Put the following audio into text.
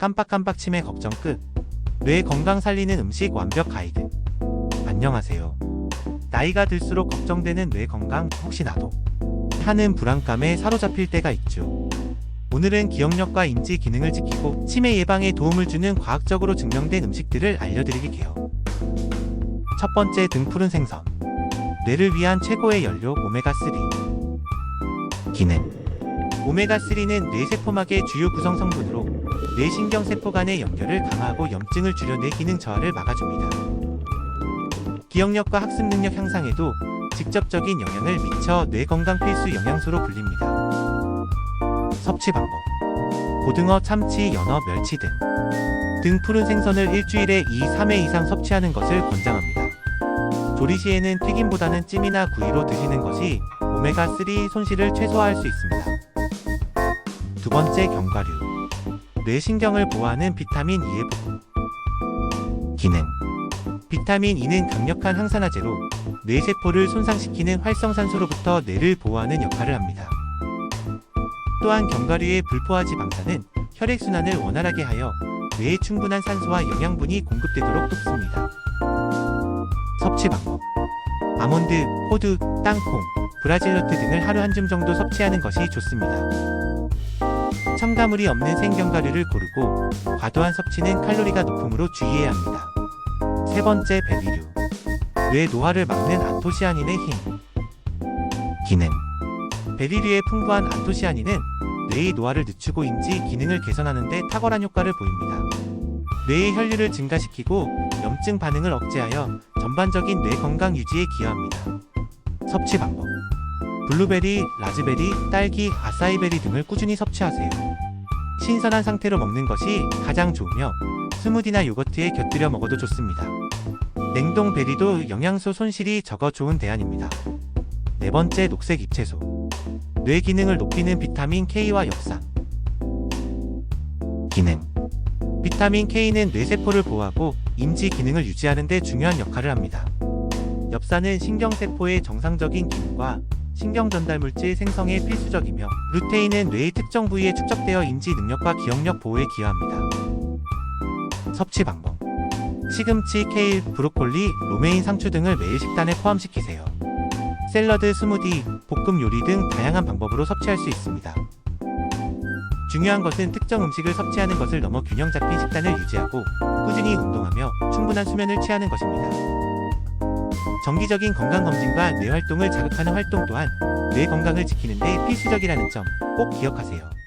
깜빡깜빡 치매 걱정 끝. 뇌 건강 살리는 음식 완벽 가이드. 안녕하세요. 나이가 들수록 걱정되는 뇌 건강 혹시 나도 하는 불안감에 사로잡힐 때가 있죠. 오늘은 기억력과 인지 기능을 지키고 치매 예방에 도움을 주는 과학적으로 증명된 음식들을 알려드릴게요. 첫 번째 등푸른 생선. 뇌를 위한 최고의 연료 오메가3. 기능. 오메가3는 뇌세포막의 주요 구성 성분으로 뇌신경 세포 간의 연결을 강화하고 염증을 줄여 뇌 기능 저하를 막아줍니다. 기억력과 학습 능력 향상에도 직접적인 영향을 미쳐 뇌 건강 필수 영양소로 불립니다. 섭취 방법. 고등어, 참치, 연어, 멸치 등. 등 푸른 생선을 일주일에 2, 3회 이상 섭취하는 것을 권장합니다. 조리 시에는 튀김보다는 찜이나 구이로 드시는 것이 오메가3 손실을 최소화할 수 있습니다. 두 번째 견과류. 뇌신경을 보호하는 비타민 E의. 기능. 비타민 E는 강력한 항산화제로 뇌세포를 손상시키는 활성산소로부터 뇌를 보호하는 역할을 합니다. 또한 견과류의 불포화 지 방사는 혈액순환을 원활하게 하여 뇌에 충분한 산소와 영양분이 공급되도록 돕습니다. 섭취 방법. 아몬드, 호두, 땅콩, 브라질 너트 등을 하루 한 줌 정도 섭취하는 것이 좋습니다. 첨가물이 없는 생견과류를 고르고 과도한 섭취는 칼로리가 높으므로 주의해야 합니다. 세 번째 베리류. 뇌 노화를 막는 안토시아닌의 힘. 기능. 베리류의 풍부한 안토시아닌은 뇌의 노화를 늦추고 인지 기능을 개선하는 데 탁월한 효과를 보입니다. 뇌의 혈류를 증가시키고 염증 반응을 억제하여 전반적인 뇌 건강 유지에 기여합니다. 섭취 방법. 블루베리, 라즈베리, 딸기, 아사이베리 등을 꾸준히 섭취하세요. 신선한 상태로 먹는 것이 가장 좋으며 스무디나 요거트에 곁들여 먹어도 좋습니다. 냉동 베리도 영양소 손실이 적어 좋은 대안입니다. 네 번째 녹색 잎채소. 뇌 기능을 높이는 비타민 K와 엽산. 기능. 비타민 K는 뇌세포를 보호하고 인지 기능을 유지하는 데 중요한 역할을 합니다. 엽산은 신경세포의 정상적인 기능과 신경 전달 물질 생성에 필수적이며 루테인은 뇌의 특정 부위에 축적되어 인지 능력과 기억력 보호에 기여합니다. 섭취 방법. 시금치, 케일, 브로콜리, 로메인 상추 등을 매일 식단에 포함시키세요. 샐러드, 스무디, 볶음 요리 등 다양한 방법으로 섭취할 수 있습니다. 중요한 것은 특정 음식을 섭취하는 것을 넘어 균형 잡힌 식단을 유지하고 꾸준히 운동하며 충분한 수면을 취하는 것입니다. 정기적인 건강검진과 뇌 활동을 자극하는 활동 또한 뇌 건강을 지키는 데 필수적이라는 점 꼭 기억하세요.